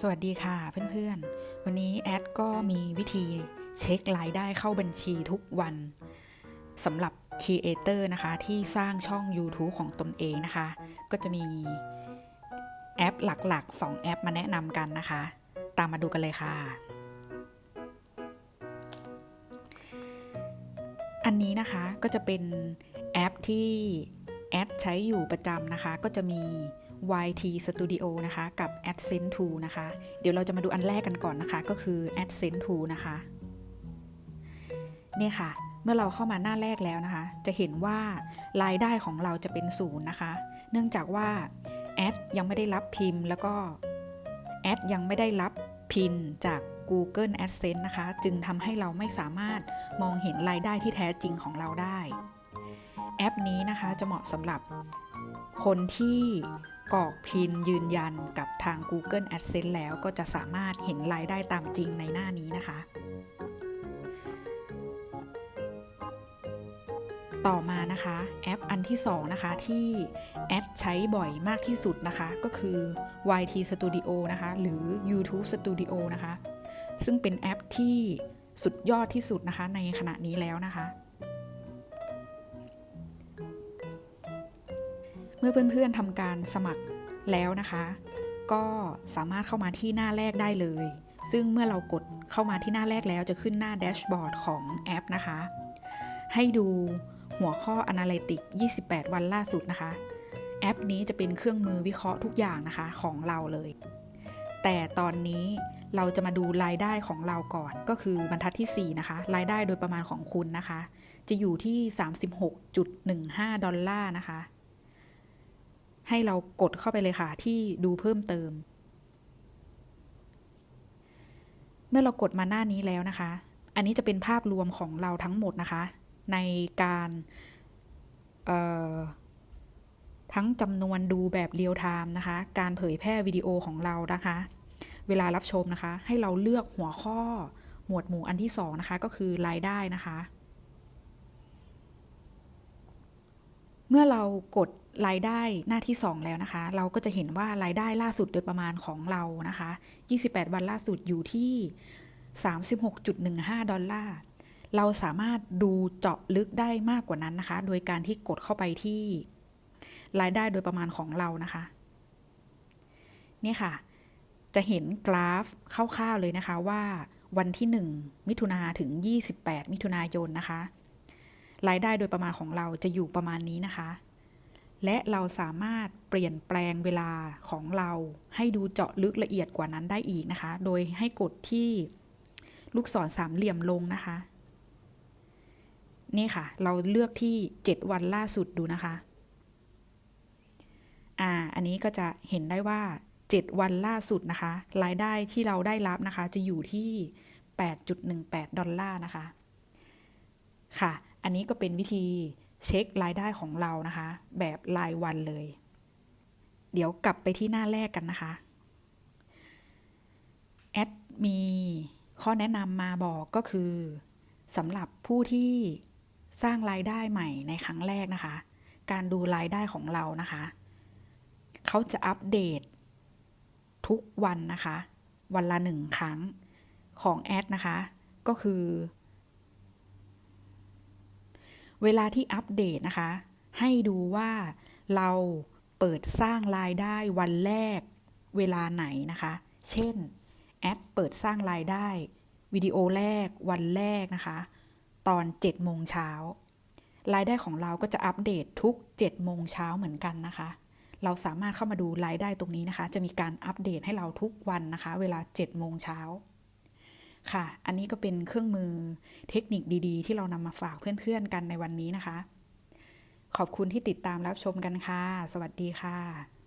สวัสดีค่ะเพื่อนๆ วันนี้แอดก็มีวิธีเช็ครายได้เข้าบัญชีทุกวันสำหรับครีเอเตอร์นะคะที่สร้างช่อง YouTube ของตนเองนะคะ ก็จะมีแอปหลักๆ 2 แอปมาแนะนำกันนะคะ ตามมาดูกันเลยค่ะ อันนี้นะคะก็จะเป็นแอปที่ แอดใช้อยู่ประจำนะคะ ก็จะมี YT Studio นะคะ กับ AdSense Tool นะคะ เดี๋ยวเราจะมาดูอันแรกกันก่อนนะคะ ก็คือ AdSense Tool นะคะ เนี่ยค่ะ เมื่อเราเข้ามาหน้าแรกแล้วนะคะ จะเห็นว่ารายได้ของเราจะเป็นศูนย์นะคะ เนื่องจากว่าแอดยังไม่ได้รับพิมพ์ แล้วก็แอดยังไม่ได้รับพินจาก Google AdSense นะคะ จึงทำให้เราไม่สามารถมองเห็นรายได้ที่แท้จริงของเราได้ แอปนี้นะคะจะเหมาะสำหรับคนที่กรอกพินยืนยันกับทาง Google AdSense แล้วก็จะสามารถเห็นรายได้ตามจริงในหน้านี้นะคะ ต่อมานะคะแอปอันที่ 2 นะคะที่แอดใช้บ่อยมากที่สุดนะคะ ก็คือ YT Studio นะคะ หรือ YouTube Studio นะคะ ซึ่งเป็นแอปที่สุดยอดที่สุดนะคะในขณะนี้แล้วนะคะ เมื่อเพื่อนๆทำการสมัครแล้วนะคะ ก็สามารถเข้ามาที่หน้าแรกได้เลย ซึ่งเมื่อเรากดเข้ามาที่หน้าแรกแล้วจะขึ้นหน้าแดชบอร์ดของแอปนะคะ ให้ดูหัวข้อ Analytics 28 วันล่าสุดนะคะ แอปนี้จะเป็นเครื่องมือวิเคราะห์ทุกอย่างนะคะของเราเลย แต่ตอนนี้เราจะมาดูรายได้ของเราก่อนก็คือบรรทัดที่ 4 นะคะ รายได้โดยประมาณของคุณนะคะ จะอยู่ที่ 36.15 ดอลลาร์นะคะ ให้เรากดเข้าไปเลยค่ะที่ดูเพิ่มเติม เมื่อเรากดมาหน้านี้แล้วนะคะ อันนี้จะเป็นภาพรวมของเราทั้งหมดนะคะ ในการทั้งจำนวนดูแบบเรียลไทม์นะคะ การเผยแพร่วิดีโอของเรานะคะ เวลารับชมนะคะ ให้เราเลือกหัวข้อหมวดหมู่อันที่สองนะคะ ก็คือรายได้นะคะ เมื่อเรากด รายได้หน้าที่ 2 แล้วนะคะ เราก็จะเห็นว่ารายได้ล่าสุดโดยประมาณของเรานะคะ 28 วันล่าสุดอยู่ที่ 36.15 ดอลลาร์ เราสามารถดูเจาะลึกได้มากกว่านั้นนะคะ โดยการที่กดเข้าไปที่รายได้โดยประมาณของเรานะคะ นี่ค่ะ จะเห็นกราฟคร่าวๆเลยนะคะว่าวันที่ 1 มิถุนาถึง 28 มิถุนายนนะคะ รายได้โดยประมาณของเราจะอยู่ประมาณนี้นะคะ และเราสามารถเปลี่ยนแปลงเวลาของเราให้ดูเจาะลึกละเอียดกว่านั้นได้อีกนะคะ โดยให้กดที่ลูกศรสามเหลี่ยมลงนะคะ นี่ค่ะ เราเลือกที่ 7 วันล่าสุดดูนะคะ อ่า อันนี้ก็จะเห็นได้ว่า 7 วันล่าสุดนะคะ รายได้ที่เราได้รับนะคะ จะอยู่ที่ 8.18 ดอลลาร์นะคะ ค่ะ อันนี้ก็เป็นวิธี เช็ครายได้ของเรานะคะ แบบรายวันเลย เดี๋ยวกลับไปที่หน้าแรกกันนะคะ แอดมีข้อแนะนำมาบอกก็คือสำหรับผู้ที่สร้างรายได้ใหม่ในครั้งแรกนะคะ การดูรายได้ของเรานะคะ เขาจะอัปเดต ทุกวันนะคะ วันละหนึ่งครั้งของแอดนะคะ ก็คือ เวลาที่อัปเดตนะคะ ให้ดูว่าเราเปิดสร้างรายได้วันแรกเวลาไหนนะคะ เช่นแอดเปิดสร้างรายได้วิดีโอแรกวันแรกนะคะ ตอน7โมงเช้ารายได้ของเราก็จะอัปเดตทุก7โมงเช้าเหมือนกันนะคะ เราสามารถเข้ามาดูรายได้ตรงนี้นะคะ จะมีการอัปเดตให้เราทุกวันนะคะ เวลา7โมงเช้า ค่ะ อันนี้ก็เป็นเครื่องมือเทคนิคดีๆ ที่เรานำมาฝากเพื่อนๆกันในวันนี้นะคะ ขอบคุณที่ติดตามรับชมกันค่ะ สวัสดีค่ะ